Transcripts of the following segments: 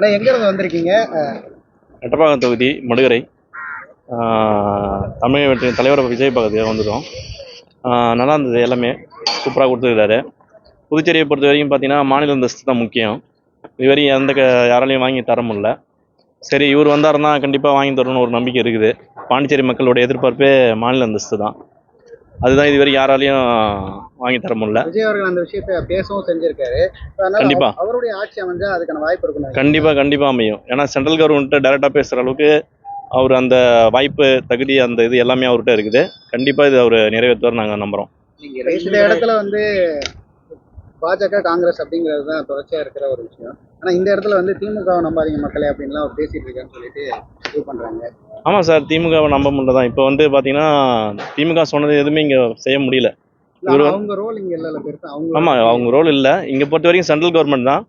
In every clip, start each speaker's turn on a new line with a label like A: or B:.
A: ஆனால் எங்கேருந்து வந்திருக்கீங்க?
B: நெட்டப்பாக்கம் தொகுதி மடுகரை. தமிழக வெற்றி தலைவர் விஜய் பகத்துக்கு வந்துட்டோம் நல்லா இருந்தது எல்லாமே. சூப்பராக கொடுத்துருக்காரு. புதுச்சேரியை பொறுத்த வரைக்கும் பார்த்தீங்கன்னா மாநில அந்தஸ்து தான் முக்கியம். இதுவரையும் எந்த க யாராலையும் வாங்கி தர முடில சரி இவர் வந்தாருன்னா கண்டிப்பாக வாங்கி தரணும்னு ஒரு நம்பிக்கை இருக்குது. பாண்டிச்சேரி மக்களோட எதிர்பார்ப்பே மாநில அந்தஸ்து தான். அதுதான் இதுவரை யாராலையும் வாங்கி தர முடியல.
A: விஜய் அவர்கள் அந்த விஷயத்த பேசவும் செஞ்சிருக்காரு.
B: கண்டிப்பா.
A: அவ- அவருடைய ஆட்சி அமைஞ்சா அதுக்கான வாய்ப்பு இருக்குன்னு
B: கண்டிப்பாக கண்டிப்பாக அமையும். ஏன்னா சென்ட்ரல் கவர்மெண்ட்டை டைரெக்டாக பேசுகிற அளவுக்கு அவர் அந்த வாய்ப்பு தகுதி அந்த இது எல்லாமே அவர்கிட்ட இருக்குது. கண்டிப்பாக இது அவர் நிறைவேற்றுவார் நாங்கள் நம்புகிறோம்
A: இந்த இடத்துல வந்து பாஜக காங்கிரஸ் அப்படிங்கிறது தான் தொடர்ச்சியா இருக்கிற ஒரு விஷயம். ஆனா இந்த இடத்துல வந்து திமுகவை நம்பாதீங்க மக்களே அப்படின்லாம் அவர் பேசிட்டு இருக்கான்னு சொல்லிட்டு இது பண்றாங்க.
B: ஆமாம் சார் திமுகவை நம்ப முடியல தான். இப்போ வந்து பார்த்தீங்கன்னா திமுக சொன்னது எதுவுமே இங்கே செய்ய முடியல. இவரு
A: அவங்க ரோல் இங்க இல்ல பெருசா. அவங்க
B: ஆமாம் அவங்க ரோல் இல்லை. இங்கே பொறுத்த வரைக்கும் சென்ட்ரல் கவர்மெண்ட் தான்.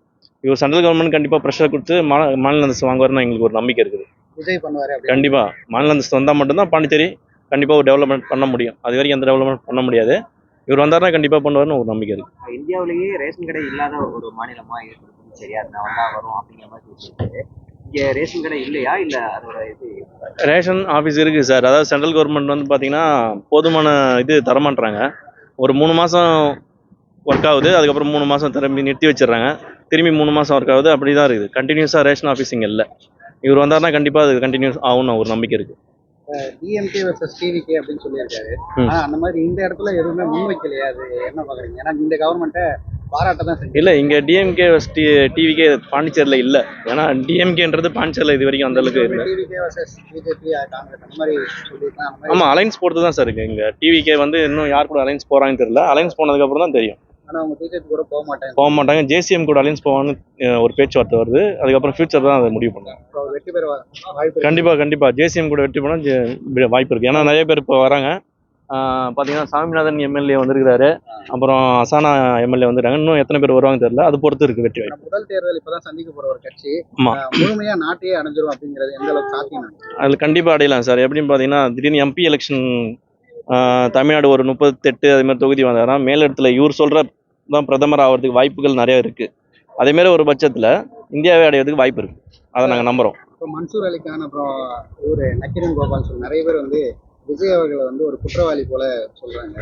B: இவர் சென்ட்ரல் கவர்மெண்ட் கண்டிப்பாக ப்ரெஷர் கொடுத்து மா மாநில அந்தஸ்து வாங்குவாருன்னு எங்களுக்கு ஒரு நம்பிக்கை இருக்குது.
A: விஜய் பண்ணுவாரு
B: கண்டிப்பாக மாநில அந்தஸ்து வந்தால் மட்டும்தான் பாண்டிச்சேரி கண்டிப்பாக ஒரு டெவலப்மெண்ட் பண்ண முடியும். அது வரைக்கும் எந்த டெவலப்மெண்ட் பண்ண முடியாது. இவர் வந்தாருன்னா கண்டிப்பாக பண்ணுவாருன்னு ஒரு நம்பிக்கை இருக்குது
C: இந்தியாவிலேயே ரேஷன் கடை இல்லாத ஒரு மாநிலமா இருக்குது சரியா வரும் அப்படிங்கிற மாதிரி இங்க ரேஷன் கடை இல்லையா? இல்ல அதோட இது
B: ரேஷன் ஆஃபீஸ் இருக்குது சார். அதாவது சென்ட்ரல் கவர்மெண்ட் வந்து பார்த்தீங்கன்னா போதுமான இது தரமாட்டுறாங்க ஒரு மூணு மாதம் ஒர்க் ஆகுது. அதுக்கப்புறம் மூணு மாதம் திரும்பி நிறுத்தி வச்சிடுறாங்க. திரும்பி மூணு மாதம் ஒர்க் ஆகுது. அப்படி தான் இருக்குது கண்டினியூஸாக ரேஷன் ஆஃபீஸ் இங்கே இல்லை. இவர் வந்தாருன்னா கண்டிப்பாக அது கண்டினியூஸ் ஆகும்னு ஒரு நம்பிக்கை இருக்குது
A: டிஎம்கே வர்சஸ் டிவிகே அப்படின்னு சொல்லியிருக்காரு. அந்த மாதிரி இந்த இடத்துல எதுவுமே முன் வைக்கலையா அது என்ன பாக்குறீங்க? ஏன்னா இந்த கவர்மெண்ட்டை
B: இல்லை இங்கே டிஎம்கே டிவிகே பாண்டிச்சேரியில் இல்லை. ஏன்னா டிஎம்கேன்றது பாண்டிச்சேரியில் இது வரைக்கும் அந்த அளவுக்கு இல்லை. ஆமாம் அலைன்ஸ் பொறுத்து தான் சார் இருக்குது இங்கே. டிவிகே வந்து இன்னும் யார் கூட அலைன்ஸ் போகிறாங்கன்னு தெரியல. அலைன்ஸ் போனதுக்கப்புறம் தான் தெரியும்.
A: போக மாட்டாங்க.
B: போக மாட்டாங்க. ஜேசிஎம் கூட அலைன்ஸ் போவான்னு ஒரு பேச்சுவார்த்தை வருது. அதுக்கப்புறம் ஃபியூச்சர் தான் அதை முடிவு பண்ணுவாங்க. கண்டிப்பாக கண்டிப்பாக ஜேசிஎம் கூட வெற்றி பண்ண வாய்ப்பு இருக்குது ஏன்னா நிறைய பேர் இப்போ வராங்க. பார்த்தீங்கன்னா சாமிநாதன் எம்எல்ஏ வந்திருக்கிறாரு. அப்புறம் அசானா எம்எல்ஏ வந்துருக்காங்க. இன்னும் எத்தனை பேர் வருவாங்க தெரியல. அது பொறுத்து இருக்குது வெற்றி வாய்ப்பு.
A: முதல் தேர்தல் இப்பதான் சந்திக்க போற ஒரு கட்சி. முழுமையா நாட்டையே அடைஞ்சிரும் அப்படிங்கிறது எந்த அளவுக்கு சாத்தியம்
B: அதில் கண்டிப்பாக அடையலாம் சார். எப்படின்னு பார்த்தீங்கன்னா திடீர்னு எம்பி எலெக்ஷன் தமிழ்நாடு ஒரு முப்பத்தெட்டு அது மாதிரி தொகுதி வந்தாரா மேலிடத்துல இவர் சொல்கிற தான் பிரதமர் ஆகிறதுக்கு வாய்ப்புகள் நிறைய இருக்குது அதேமாரி ஒரு பட்சத்தில் இந்தியாவை அடையிறதுக்கு வாய்ப்பு இருக்குது அதை நாங்கள் நம்புகிறோம்
A: இப்போ மன்சூர் அலிகான் அப்புறம் இவரு நக்கீரன் கோபால் சொல்லி நிறைய பேர் வந்து விஜய் அவர்களை வந்து ஒரு குற்றவாளி போல சொல்றாங்க.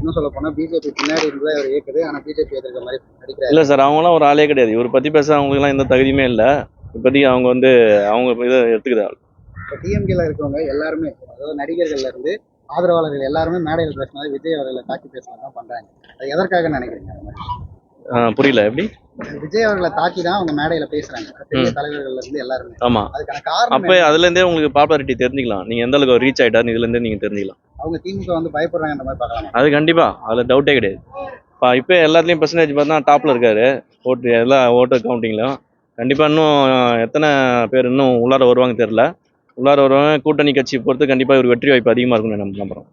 A: இன்னும் சொல்ல போனா பிஜேபி பின்னாடி இருந்து அவர் இயக்குது ஆனா பிஜேபி எதிர்க்க மாதிரி நடிக்கிறாரு.
B: இல்லை சார் அவங்களாம் ஒரு ஆளே கிடையாது. இவர் பற்றி பேச அவங்களுக்குலாம் எந்த தகுதியுமே இல்லை. இப்போதைக்கு அவங்க வந்து அவங்க இதை எடுத்துக்கிறாங்க.
A: இப்போ டிஎம்கேல இருக்கிறவங்க எல்லாருமே அதாவது நடிகர்கள்ல இருந்து ஆதரவாளர்கள் எல்லாருமே மேடையில் பேசினது விஜய் அவர்களை தாக்கி பேசினது தான் பண்றாங்க. அது எதற்காக நினைக்கிறீங்க?
B: புரியல. எப்படி?
A: விஜய் அவர்களை தாக்கி தான் அவங்க மேடையில பேசுறாங்க. பெரிய தலைவர்கள்ல இருந்து எல்லாருமே.
B: ஆமாம்
A: அதுக்கான காரணம்
B: அப்போ அதுலேருந்தே உங்களுக்கு பாப்புலாரிட்டி தெரிஞ்சுக்கலாம். நீங்கள் எந்த அளவுக்கு ரீச் ஆகிட்டாருன்னு இதுலேருந்தே நீங்கள் தெரிஞ்சுக்கலாம்.
A: அவங்க திமுக வந்து பயப்படுறாங்கன்ற மாதிரி பார்க்கலாம்.
B: அது கண்டிப்பாக அதில் டவுட்டே கிடையாது. இப்போ எல்லாத்துலேயும் பர்சன்டேஜ் பார்த்தா டாப்பில் இருக்காரு. ஓட்டு எல்லா ஓட்டு கவுண்டிங்லையும் கண்டிப்பாக இன்னும் எத்தனை பேர் இன்னும் உள்ளார வருவாங்க தெரில உள்ளார வருவாங்க கூட்டணி கட்சி பொறுத்து கண்டிப்பாக இவர் வெற்றி வாய்ப்பு அதிகமாக இருக்கும்னு நம்ம நம்புகிறோம்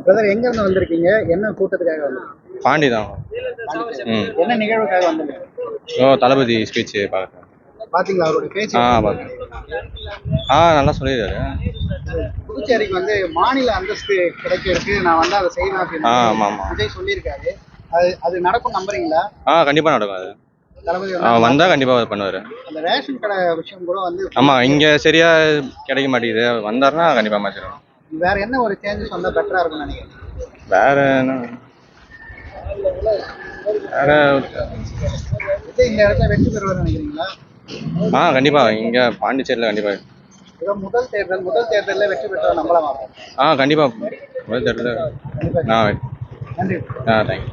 A: பிரதர் எங்க இருந்து வந்திருக்கீங்க? என்ன கூட்டத்துக்காக வந்திருக்கீங்க
D: பாண்டி தான்
A: என்ன நிகழ்வுக்காக வந்தீங்க?
D: ஓ தளபதி ஸ்பீச் பார்க்குறேன்.
A: பாத்தீங்களா அவருடைய பேச்சு?
D: ஆ பார்த்தேன் ஆ நல்லா சொல்லியிருக்காரு.
A: புதுச்சேரிக்கு வந்து மாநில அந்தஸ்து கிடைக்கிறதுக்கு நான் வந்து அதை செய்வேன் அப்படின்னு
D: ஆமா, ஆமா.
A: விஜய் சொல்லியிருக்காரு. அது அது நடக்கும் நம்புறீங்களா?
D: ஆ கண்டிப்பாக நடக்கும் அது.
A: வந்து
D: வந்தால் கண்டிப்பாக பண்ணுவார்.
A: அந்த ரேஷன் கடை விஷயம் கூட வந்து
D: ஆமாம் இங்கே சரியாக கிடைக்க மாட்டேங்குது. வந்தாருன்னா கண்டிப்பாக மாற்றிடுவோம்
A: வேற என்ன ஒரு சேஞ்சஸ் வந்தா பெட்டரா இருக்கும்னு நினைக்கிறேன்
D: வேற என்ன? வேற
A: விஜய் இந்த இடத்துல வெற்றி பெறுவார் நினைக்கிறீங்களா?
D: ஆ கண்டிப்பாக இங்கே பாண்டிச்சேரியில் கண்டிப்பாக
A: இதான் முதல் தேர்தல் முதல் தேர்தலில் வெற்றி பெற்றவர் நம்பலாமா
D: ஆ கண்டிப்பாக முதல்
A: கண்டிப்பா.
D: ஆ
A: நன்றி.
D: ஆ தேங்க்யூ